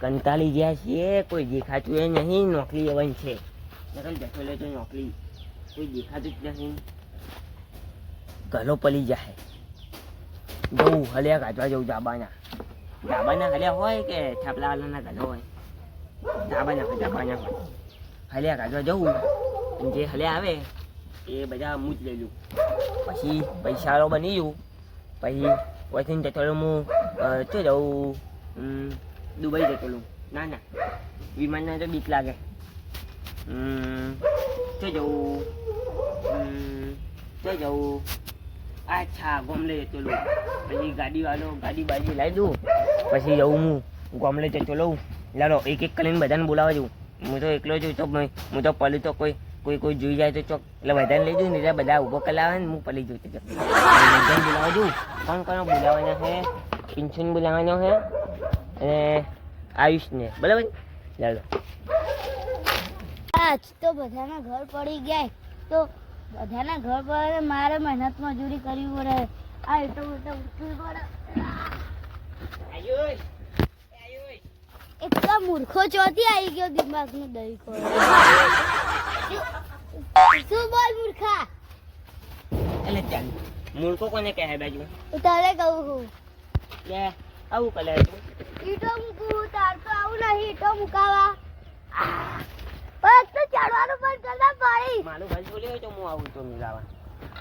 કંટાળી ગયા છીએ. કોઈ દેખાતું એ નહીં. નોકરી એવન છે. નકલ જતો લે તો નોકરી. કોઈ દેખાતું જ નહીં. ગલો પડી જાય જવું હલ્યા કાઢવા જવું ધાબાના. ડાબાના હલ્યા હોય કે થાપલાવાલાના ગલો હોય? ડાબાના હોય, ધાબાના હોય. હલ્યા કાઢવા જવું. જે હલ્યા આવે, એ બધા હું જ લઈ લઉં. પછી પૈસાવાળો બની જવું પછી પછી જતો હું શું જવું? દુબઈ જતો ના ના. વિમાનના તો બીક લાગે. શું જવું. શું જવું. અચ્છા, ગોમલે જતો લઉં પછી ગાડીવાળો ગાડી બાજી લાવી દઉં. પછી જવું હું, ગોમલે જતો લઉં લાલો, એક એક કરીને બધાને બોલાવવા જવું હું તો એકલો છું, તો હું તો પલી તો કોઈ કોઈ કોઈ જોઈ જાય તો ચોક એટલે બધાને લઈ જઉં ને, એટલે બધા ઊભો કલાવે ને, હું પલી જોઈ તો બોલાવવા જઉં. કોણ કોણ બોલાવાના છે? પિન્સુન બોલાવાનો છે? અને આયુષને બરાબર? ચાલો. આજ તો બધાના ઘર પડી ગયા. તો બધાના ઘર પર મારે મહેનત મજૂરી કરવી પડે. આ એટલો મોટો ઉઠવી પડે. આયુષ આયુષ એટલા મૂર્ખો ચોથી આવી ગયો દિમાગનું દહીં ખોર શું બોલ મૂર્ખા? એટલે ચાલ. મૂર્ખો કોને કહે બાજુ? તારે કહું છું લે. આવું કલે તું ઈટો મૂકું તાર તો આવું નહીં ઈટો મૂકાવા. બસ તો ચડવાનું પણ કરતા પાડી મારું ભાઈ બોલી હોય તો હું આવું તો મિલાવા.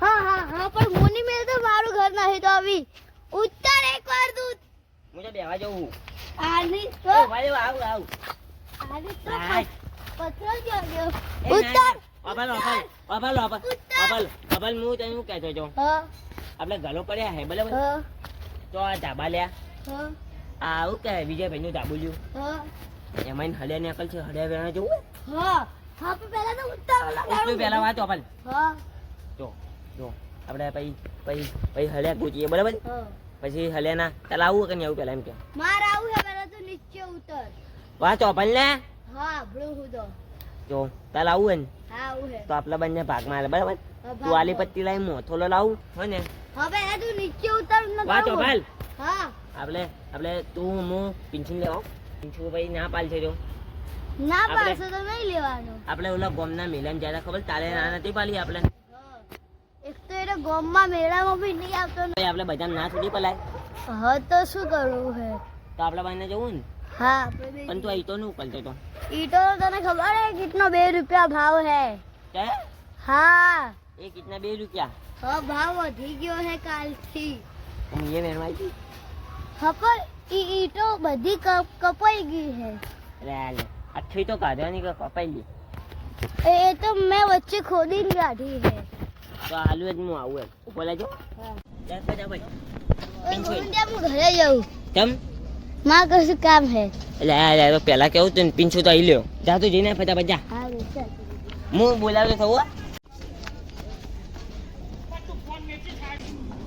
હા હા હા પણ મોની મેં તો મારું ઘર નહીં તો આવી. ઉત્તર એક વાર દૂધ. હું તો બેવા જવું આની તો ભાઈ આવું આવું આની તો પથરો જ ગયો ઉત્તર હું તને કહેતો છો આપણે ઘરો પડ્યા હે બરાબર? હા. તો આ ધાબા લ્યા. હા આવું કે વિજયભાઈનું નું લ્યું હા. એમાં હળિયા ની અકલ છે હળિયા વેણા જવું પણ તો અભલ હા. જો જો આપણે પછી પછી પછી હળિયા ગોચીએ બરાબર? પછી હળિયાના ચાલ આવું કે નહીં આવું પેલા એમ કે. માર આવું તો નીચે ઉતર. ને હા ભળું હું તો. જો તાલ આવું ને હા આવું હે તો આપણા બંને ભાગમાં હાલે બરાબર? તું આલી પત્તી લાવી મોથોલો લાવું ને. હા પહેલા તું નીચે ઉતર ન વાત હા. આપણે આપણે તું હું પિન્છુન લેવા. પિન્છુ ભાઈ ના પાલ છે ના આપણે- તો નહીં લેવાનો. આપણે ઓલા ગોમના મિલન જ્યાં ખબર? તારે ના નથી પાલી આપણે? એક તો એને ગોમમાં મેળામાં બી નહીં આવતો. આપણે બધા ના છોડી પલાય. હા તો શું કરવું હે? તો આપણા ભાઈને જવું ને? હા પણ તું તો નું ઉકલતો તો. ઈટો તને ખબર હે કિતનો બે રૂપિયા ભાવ હે? કે? હા. એ કિતના બે રૂપિયા? હા ભાવ વધી ગયો હે કાલથી. હું એ મેળવાઈ હતી હા પણ ઈ ઈટો બધી કપ- કપાઈ ગઈ હે અરે અઠી તો કાઢવાની કે કપાઈ ગઈ? એ તો મેં વચ્ચે ખોદીને કાઢી હે તો હાલું જ હું આવું ઉપર લેજો હા. જા જા ભાઈ. હું ઘરે જાઉં. કેમ? માં કશું કામ હે એટલે આ પેલા કેવું તું પિન્છુ તો અહીં લ્યો. જા તું જઈને ફટાફટ જા. હું બોલાવ્યો થવું હો?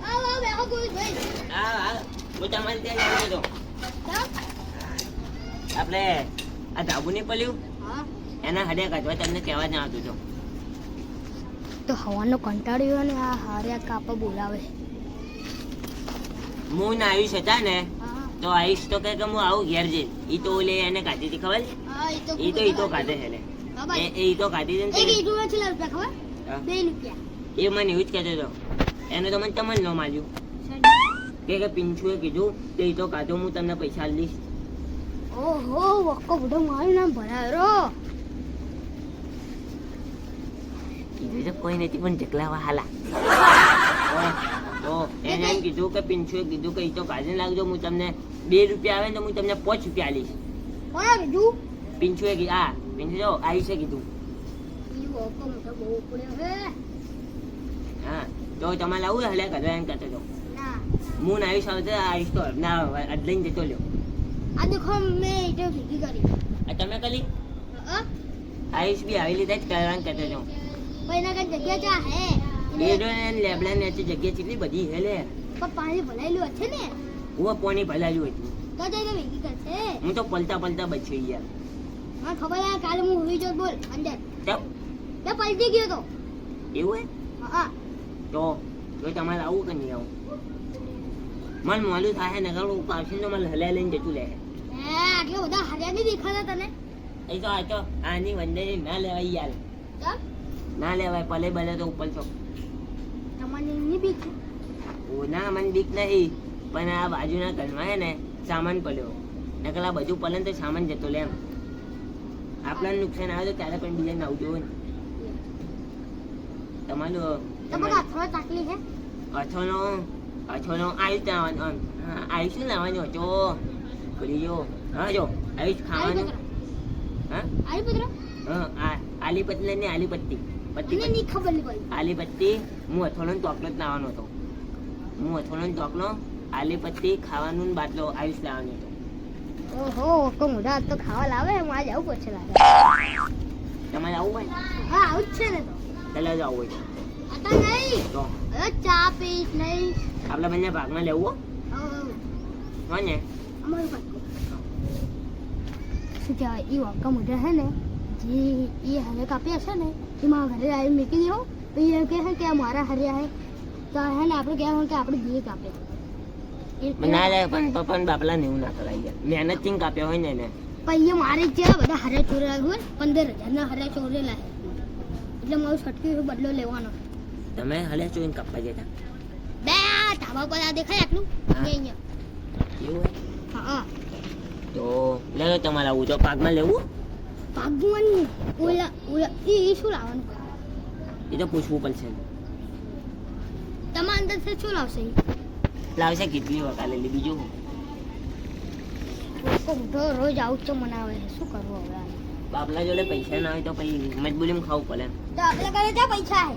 આવ આવ બેહો ગોવિંદભાઈ હા હા હું તમારે ત્યાં આવી જતો ચાલ. આપણે આ ધાબુ નહીં પલ્યું એના હડે કાઢવા તમને કહેવા જ આવતું છું તો હવાનો કંટાળ્યો ને આ હાર્યા કાપા બોલાવે. હું ને આયુષ હતા ને તો આયુષ તો કે હું આવું ઘેર જઈ. ઈ તો ઓલે એને કાઢી હતી ખબર? એ તો ઈ તો ઈ તો કાઢે છે ને એ ઈ તો કાઢી ને ના રૂપિયા. એ મને એવું જ કહેતો હતો. એને તો મને તમને ન માલ્યું કે કે પિંચુએ કીધું કે તો કાઢો હું તમને પૈસા લઈશ ઓહો વક્કો બધો મારું નામ ભરાયો કીધું તો કોઈ નથી પણ જકલા વાલા તો એને એમ કીધું કે પિંચુએ કીધું કે ઈ તો કાજે લાગજો હું તમને બે રૂપિયા આવે ને તો હું તમને પાંચ રૂપિયા લઈશ કોણે કીધું? પિંચુએ કીધું હા પિંચુ જો કીધું. મોટો બહુ પડ્યો હે. તો તમારે આવું હલે કરવા એમ હતો ના હું ને આયુષ આવતો આયુષ તો ના અદલાઈને જતો લ્યો આ દેખો મેં ઈટો ભેગી કરી આ તમે કલી આયુષ બી આવી લીધા જ કરવાનું કહેતો હતો ભાઈ ના કઈ જગ્યા જા હે જો ને લેબડા ને જગ્યા કેટલી બધી હે લે પણ પાણી ભલાયેલું હશે ને ઓ પાણી ભલાયેલું હતું તો જઈને ભેગી કરશે હું તો પલતા પલતા બચ્યો યાર મને ખબર આ કાલે હું હોઈ જો બોલ અંદર તે પલટી ગયો તો એવું હે હા તો તો તમારે આવું કે નહીં આવું મને મોલું થાય ને કરું આવશે તો મને હલ્યા લઈને જતું લે હે હે આટલા બધા હલ્યા નહીં દેખાતા તને? એ તો આ તો આની વંદે ના લેવાય યાર. ના લેવાય ભલે બલે તો ઉપર છો. તમને એમની બીક ઓ ના મને બીક નહીં પણ આ બાજુના ઘરમાં હે ને સામાન પડ્યો. નકલા બધું પલન તો સામાન જતો લે એમ. આપણને નુકસાન આવે તો ત્યારે પણ બીજાને હોય ને. તમારું તમારા હાથમાં ચાકલી છે? અથોનો અથોનો આયુષ લાવવાનો હા, આયુષ લાવવાનું હતો ભૂલી ગયો હા જો આયુષ ખાવાનું હા આરી પુત્ર હા આ- આલી પતલી ને આલી પત્તી નહીં ખબર પડી આલી પત્તી હું અથોનો ને ચોકલેટ લાવવાનો હતો હું અથોનો ને ચોકલો આલીપત્તી ખાવાનું ને બાટલો આયુષ લાવવાનો હતો ઓહો તો મોઢા તો ખાવા લાવે મારે જવું પડશે લાગે તમારે આવું હોય હા આવું જ છે ને તો ચાલો જ આવું હોય અત્યારે નહીં. તો? હવે ચા પીશ નહીં. આપણે બંને ભાગમાં લેવું હો? હવે હોય ને અમારું પાકું શું કહેવાય? એ વાંકા મોઢા છે ને જે એ હવે કાપ્યા છે ને એ મારા ઘરે આવી મૂકી દેવો પછી એ કહે છે કે મારા હર્યા હે. તો હે ને આપણે કહેવાનું કે આપણે બે કાપે. પણ ના લે પણ પપ્પા બાપલા ને એવું ના કરાય મહેનતથી કાપ્યા હોય ને એને. મારે જે બધા હરે ચોરેલા હોય પંદર હજારના હરે ચોરેલા એટલે મારું છટકી બદલો લેવાનો. તમે હલે ચોઈન કાપવા જતા બે ધાબા પર આ દેખાય આટલું? હા. અહીંયા. એવું હોય? હા. તો લે લો તમારા તો પાકમાં લેવું? ભાગવાનું ઓલા ઓલા એ શું લાવવાનું? એ તો પૂછવું પડશે. તમારા અંદર શું લાવશે? લાવશે કેટલી વખત લેલી બીજું? મોટો રોજ આવું તો મનાવે શું કરવું હવે? બાપલા જોડે પૈસા ના હોય તો પછી મજબૂરીમાં ખાવું પડે. તો આપણે ઘરે ત્યાં પૈસા હે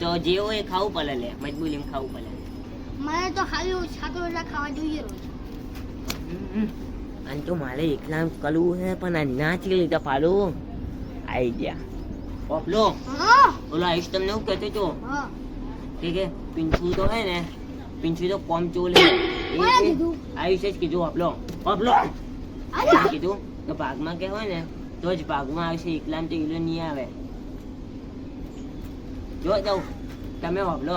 તો જે હોય એ ખાવું પડે લે મજબૂરીમાં ખાવું પડે. મારે તો ખાલી શાક રોટલા ખાવા જોઈએ રોજ. અને તો મારે એકલા કરવું છે પણ આ ના ચીલી તો પાડું આઈ ગયા. ઓપલો હા. ઓલો આયુષ તમને એવું કહેતો હતો? ઠીક કે કે પિંછુ તો હે ને પિંછુ તો કોમ ચોલે. આયુષે જ કીધું ઓપલો ઓપલો કીધું તો ભાગમાં કે હોય ને તો જ ભાગમાં આવશે એકલામ તો ઈલો નહીં આવે. જો જાઉં તમે હોબલો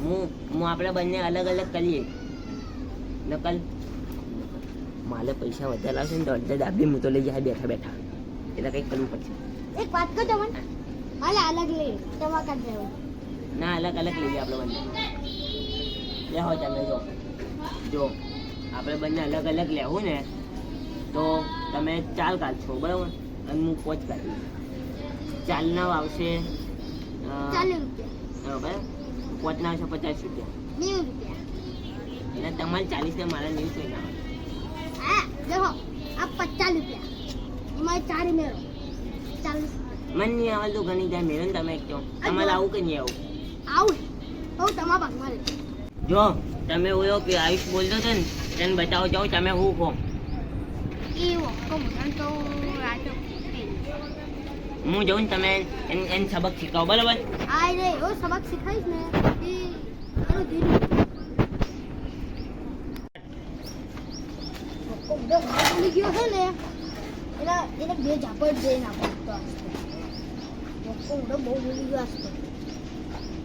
હું હું આપણે બંને અલગ અલગ કરીએ. નકલ માલે પૈસા વધારે લાવશે ને તો અડધા દાબી હું તો લઈ જાય બેઠા બેઠા. એટલે કંઈક કરવું પડશે. એક વાત કહું તમને? હાલે અલગ લઈ તમા કર દેવું ના અલગ અલગ લઈએ આપણે બંને. લે હો તમે જો. જો આપણે બંને અલગ અલગ લેવું ને તો તમે ચાલ કાઢશો બરાબર? અને હું પોચ કાઢીશ ચાલના આવશે ચાલીસ રૂપિયા. હા, બરાબર? પોચના આવશે પચાસ રૂપિયા. નેવું રૂપિયા. એટલે તમારે ચાલીસ ને મારા નેવું છે ના. હા દેખો આ પચાસ રૂપિયા. એમાં ચાર મેળો. ચાલીસ. મને નહીં આવડતું ઘણી જાય મેળો ને તમે કહો. તમારે આવું કે નહીં આવું? આવું. હું તમારા ભાગમાં જો તમે ઓલો કે આયુષ બોલતો હતો ને તેને બતાવો જાઓ તમે હું કહો? એવો મને તો રાજો હું જઉં તમે એને એને સબક શીખવો, બરાબર? આ રે એવો સબક શીખાઈશ ને, એ આનું ધીરે બધો ગયો ને, એના બે ઝાપટ દે નાખો તો વખતો બહુ બોલી ગયો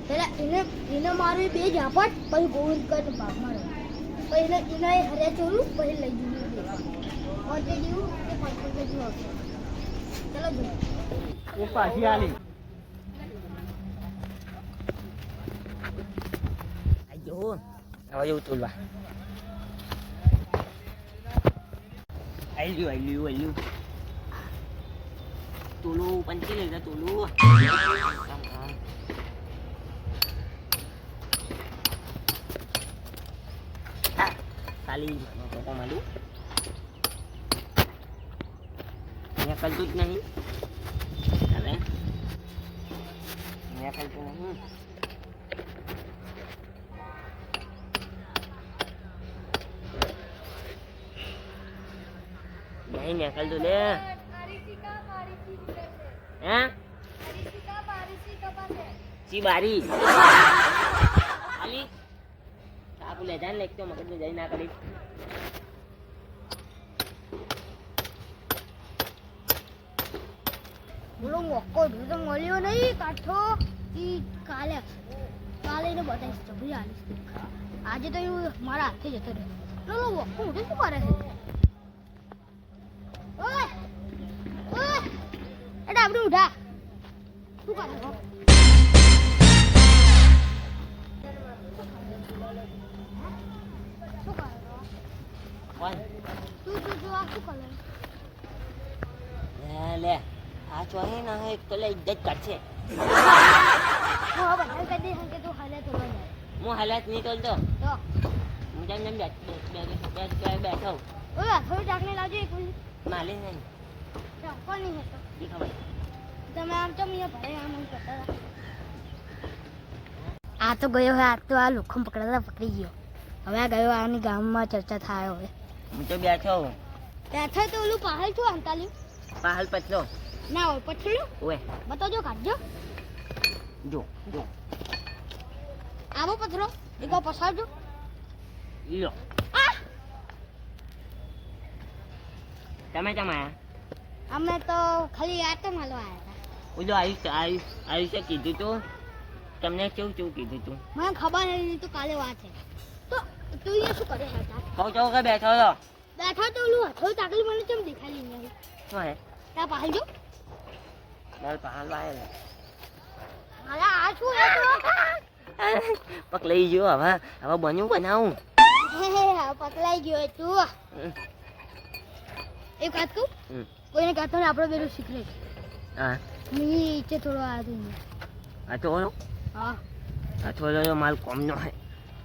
પેલા એને એને મારે બે ઝાપટ, પછી ગોવિંદ ભાગમાં રહ્યો. પછી એને એને હરે ચોરું પછી લઈ ગયું ઓર તે દીવું તે પાંચ પાંચ જોઈએ પાછી આલી આજો હવે તોલવા આલ્યું આલ્યું આલ્યું તોલું, પંચી લઈ જા, તોલું. ખાલી ફોટો માલું અહીંયા કરતું જ નહીં હવે અહીંયા કરતું નહીં નહીં નીકળ તું લે હે સી બારી ખાલી કાપુ લે જાન લેખતો મગજ જઈ ના કરી બોલો મોકો તો મળ્યો નહીં કાઠો. એ કાલે કાલે એને બતાવીશ તો ભૂલી આવીશ આજે તો એવું મારા હાથે જતો રહ્યો. લો લો હું શું કરે છે? ઓય એટલે આપણે ઉઠા. શું કરે તું તું તું આ શું કરે લે આ ચોહી ના એક તો લે ઇજ્જત કરશે હું હાલત નહીં તોલતો હું જેમ જેમ બેઠ બેઠ બેઠ બેઠ બેઠો. ઓલા થોડું ચાકને લાવજો એક મિનિટ માલી નહીં કોણ નહીં હતો તમે આમ તો મને ભરે આમ આમ કરતા હતા આ તો ગયો હોય આ તો આ લોખમ પકડાતા પકડી ગયો. હવે આ ગયો આની ગામમાં ચર્ચા થાય હવે. હું તો બેઠો. બેઠો તો ઓલું પહાડ છું અંતાલી? પાહલ પતલો. ના હોય પછડ્યું ઓય. બતાવજો કાઢજો જો. જો આવો પથરો એક વાર પસારજો. લો તમે કેમ આયા? અમે તો ખાલી આટો માલવા આવ્યા હતા. ઓલો આયુષ આયુષ આયુષે કીધું તું. તમને કેવું કેવું કીધું તું? મને ખબર નથી તો કાલે વાત છે. તો તું અહીંયા શું કરે હતા કહું છો કે બેઠો હતો બેઠા તો ઓલું હથો તાકલી મને કેમ દેખાડી નહીં? શું હે? ત્યાં પાહી જો. મારે પાહલ આવેલો મારા આ શું હે તો? પક લઈ ગયો હવે હવે બન્યું બનાવું. પકડાઈ ગયો તું. એક વાત કહું. કોઈને કહેતો ને આપણો પેલું સિક્રેટ હા. મેં ઈચ્છે થોડો હતો અહીંયા. આ તો હા. આ તો ઓલો માલ કોમનો હે.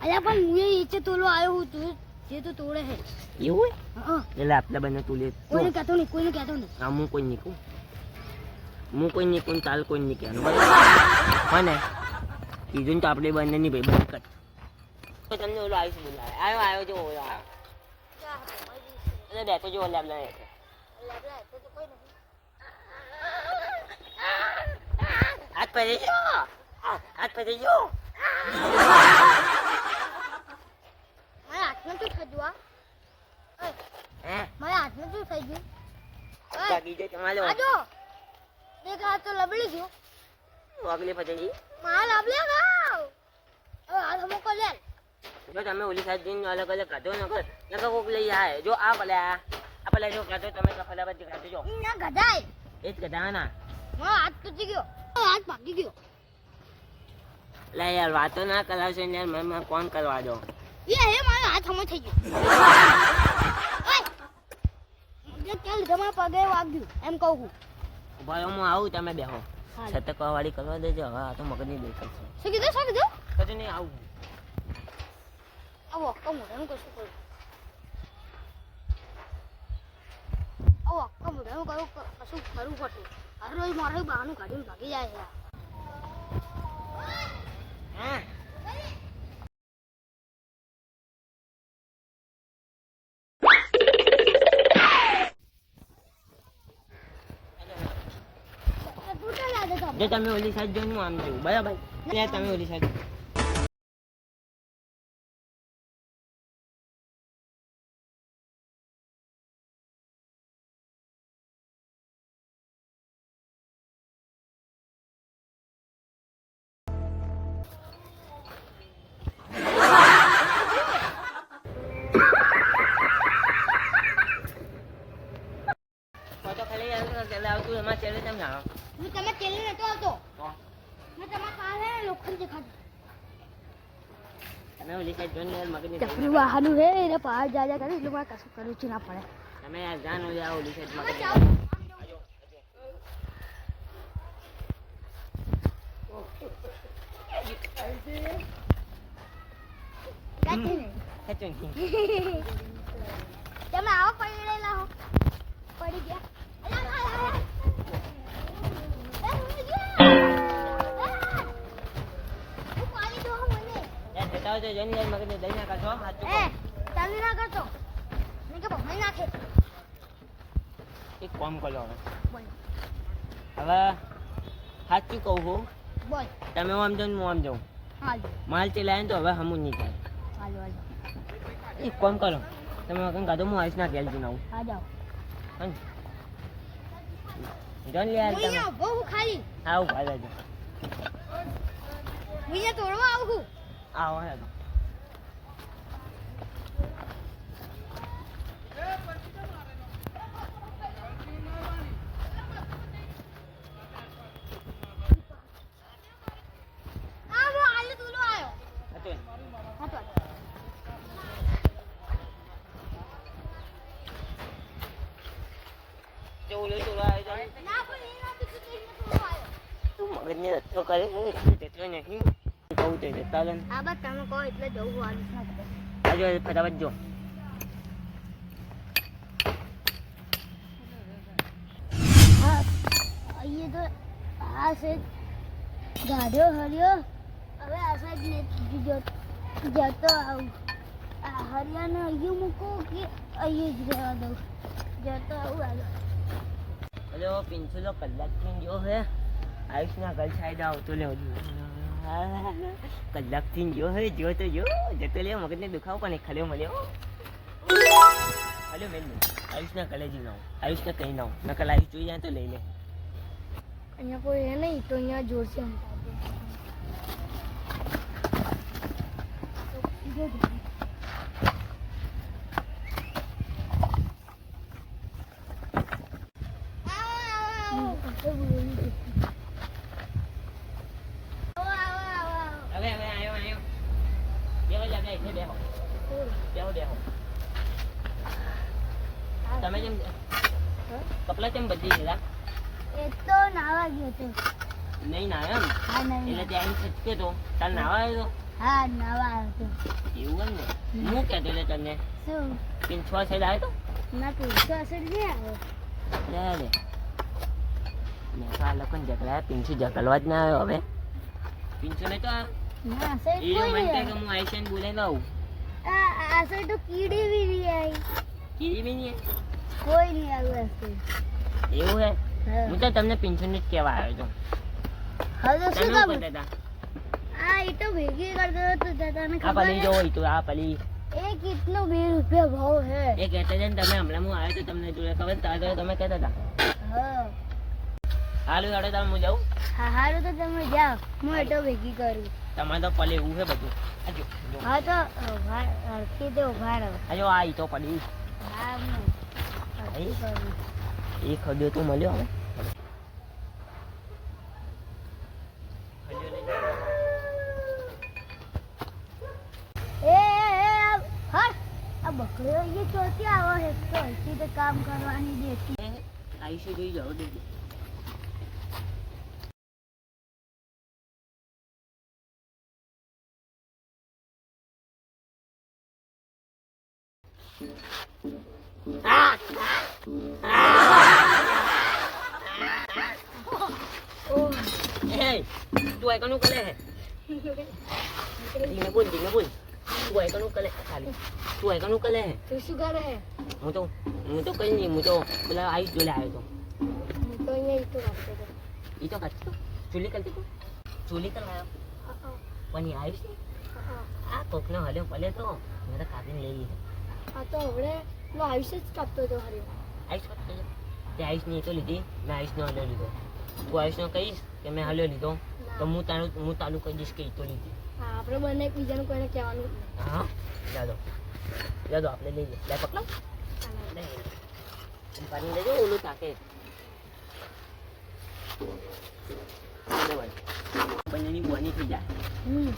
અલ્યા પણ હું ઈચ્છે તોલો આવ્યો હું તું જે તો તોડે હે. એવું હા. એટલે આપણે બંને તું લે. કોઈને કહેતો નહીં કોઈને કહેતો નહીં. હા હું કોઈ નીકું હું કોઈ નીકું કોઈ તાલ કોઈ નીકળે હા ને કીધું ને તો આપણે બંને ની ભાઈ બંધ કર. તમને ઓલો આયુષ બોલાવે. આવ્યો આવ્યો જો ઓલો આવ્યો બેઠો જો ઓલા આપણે હાથ પડી ગયો હાથ પડી ગયો મારા હાથમાં શું થઈ ગયું આ? હે? મારા હાથમાં શું થઈ ગયું તમારે. આ હાથ તો લબડી ગયો વાગલી પડી મારા લબડે ગાવ હવે હાથ મૂકો લે જો તમે ઓલી સાઈડ જઈને અલગ અલગ કાઢો નકર નકર કોક લઈ આવે જો આ ભલે આ ભલે જો કાઢો તમે તો ફલા બધી કાઢો જો. ના ગધાય. એ જ ગધા ના મારો હાથ તૂટી ગયો. હાથ ભાગી ગયો. લે યાર વાતો ના કરાવશો ને યાર મને કોણ કરવા દો? એ હે મારો હાથ હમો થઈ ગયો. પગે વાગ્યું એમ કહું છું રહો, હું આવું તમે બેહો. છતકવા વાળી કરવા દેજો હવે આ તો મગજની દેખાય છે. શું કીધું શું કીધું? કશું નહીં આવું. આવો કમ હું કશું કરું. આવો કમ હું કરું કશું કરવું પડશે હર રોજ મારે બહાનું કાઢીને ભાગી જાય છે. હા? જો તમે ઓલી સાઈડ જોઈને હું આમ જોઉં બરાબર? ત્યાં તમે ઓલી સાઈડ યાર મગજની ચપરું વાહનું હે એને પહાડ જા જા કરે એટલે મારે કશું કરવું જ ના પડે. તમે યાર. તમે આવો પડી રહેલા હો. પડી ગયા. યાર જતા હોય તો મગજને દઈ ના કાઢો હાથ એ ચાલી ના કરતો મેં કે ભમાઈ નાખે. એક કામ કરો હવે. હવે સાચું કહું છું બોલ. તમે આમ જાઓ હું આમ જાઉં? હાલ. માલ ચલાવે તો હવે હમું નહીં થાય. હાલ હાલ. એક કામ કરો. તમે કંઈ કાઢો હું આવીશ ના ઘેર જઈને આવું આ જાઓ. હં? જાઓ ને તમે અહીંયા ઊભો હું ખાલી. જાઓ હું તોડવા આવું છું. આવો hello Nah, aku ini nanti cuci itu ayo. Tuh, makanya tuh kali ini cuci itu nya કહું તે જતા. હા બસ તમે કહો એટલે જવું આવીશ ના કરે ફટાફટ જો. અહીંયા તો આ છે ગાડ્યો હર્યો. હવે આ સાઈડ ને જતો આવું. આ હરિયાને અહીંયા મૂકો કે અહીંયા જ રહેવા દઉં. જતો આવું આગળ અરે પિન્સુલો કલાકથી જો હે. આયુષના ઘર સાઈડ આવતો લે કલાકથી જો હે, જો તો જો. જતો લે, મગજને દુખાવો પણ ખલ્યો મળ્યો ખલ્યો મેલ આયુષના ઘરે જ ના આયુષને કઈ ના નકલ આયુષ જોઈ જાય તો લઈ લે. અહીંયા કોઈ હે નહીં, તો અહીંયા જોરશે હવે હવે આવ્યો આવ્યો બેહો જા બે એટલે બેહો બેહો બેહો તમે જેમ કપડા કેમ બદલી દીધા એ તો નાવા ગયો તો નહીં નાયો એમ? એટલે ત્યાં છટકે તો. તાર નાવા આવ્યો હા નાવા આવ્યો તો તો એવું એમ ને? હું કહેતો એટલે તને? શું? પિન છ સાઈડ આવ્યો ના પિન છ સાઈડ નહીં આવ્યો. લે લે. મેં તો આ લોકોને જકડાયા પિન્સુ જકડવા જ ના આવ્યો હવે. પિન્સુ નહીં તો ના એ કોઈ મને નહીં કે હું આઈશન બોલે બોલાઈ લઉં આ આ અસર તો કીડી બી નહીં આવી. કીધી બી નહીં કોઈ નહીં આવ્યું એવું હે? હું. તો તમને પિન્સુ જ કહેવા આવ્યો હવે શું કામ આ એ તો ભેગી કરતો હતો તને આ પલી જો ઈ તો આ પલી. એ કેટલો બે રૂપિયા ભાવ હે. એ કહેતા છે તમે હમણાં હું આવ્યો તો તમને જોડે ખબર તારે તમે કહેતા હતા. હા. હાલું હાડો તમે હું જાઉં? હા હારું તો તમે જાઓ. હું એટો ભેગી કરું. તમારે તો પલે એવું છે બધું. હા તો હરખી તો ઊભા રહો. આ જો આ ઈ તો પડી હા. એ ખડ્યો તો મળ્યો હવે એ એ, એ આ બકરીઓ અહીંયા ચોથી આવો તો કામ કરવાની દેતી આયુષ્ય જોઈ જાઓ દેજો ઓહ Nó buồn, đi nó buồn. Chuột con nút cái này, ખાલી. Chuột con nút તું શું કરે હે હું તો હું તો કઈ નહીં હું તો પેલા આયુષ જોડે આવ્યો તો હું તો અહીંયા ઈ તો કરતી તો ચૂલી કરતી તો ચૂલી કર આવ્યો પણ આયુષ ને હા. આ કોકનો હલ્યો પલે તો મેં કાપીને લઈ લીધો આ તો હવે પેલો આયુષ્ય જ કાપતો હતો હર્યો આયુષ હતો. તે આયુષની એ તો લીધી મેં આયુષનો હલ્યો લીધો તું આયુષનો કહીશ કે મેં હલ્યો લીધો. તો હું તારું હું તારું કહી દઈશ કે એ તો લીધી. હા આપણે બંને એકબીજાનું કોઈને કહેવાનું હા? જાદો જાદો આપણે લઈ લઈએ. લે પકડો. પાણી લેજો ઓલું તાકે. બંનેની બોની થઈ જાય.